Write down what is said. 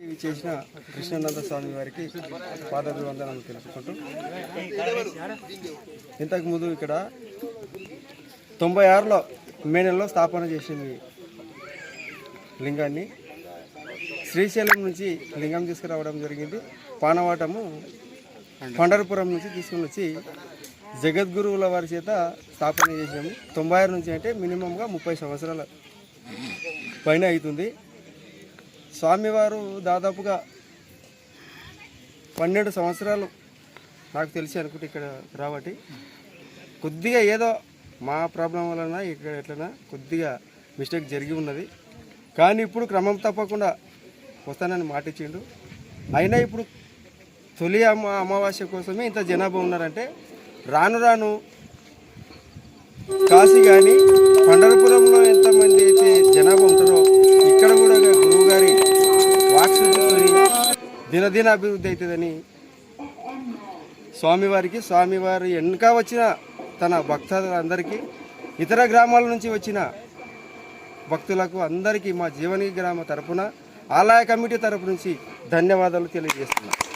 ఇవి చేసిన కృష్ణానంద స్వామి వారికి పాదాభివందనాలు తెలుసుకుంటూ ఇంతకుముందు ఇక్కడ తొంభై ఆరులో మే నెలలో స్థాపన చేసింది లింగాన్ని శ్రీశైలం నుంచి లింగం తీసుకురావడం జరిగింది. పానవాటము పండరపురం నుంచి తీసుకుని వచ్చి జగద్గురువుల వారి చేత స్థాపన చేసాము తొంభై ఆరు నుంచి అంటే మినిమంగా ముప్పై సంవత్సరాల పైన అవుతుంది. స్వామివారు దాదాపుగా పన్నెండు సంవత్సరాలు నాకు తెలిసి అనుకుంటే ఇక్కడ రాబట్టి. కొద్దిగా ఏదో మా ప్రాబ్లం వలన ఇక్కడ ఎట్లనా కొద్దిగా మిస్టేక్ జరిగి ఉన్నది. కానీ ఇప్పుడు క్రమం తప్పకుండా వస్తానని మాట ఇచ్చిండు. అయినా ఇప్పుడు తొలి అమ అమావాస్య కోసమే ఇంత జనాభా ఉన్నారంటే రాను రాను కాశీ కానీ పండరపురంలో ఎంతమంది దినదిన అభివృద్ధి అవుతుందని స్వామివారికి స్వామివారి వెనుక వచ్చిన తన భక్తులందరికీ ఇతర గ్రామాల నుంచి వచ్చిన భక్తులకు అందరికీ మా జీవని గ్రామ తరపున ఆలయ కమిటీ తరపు నుంచి ధన్యవాదాలు తెలియజేస్తున్నాను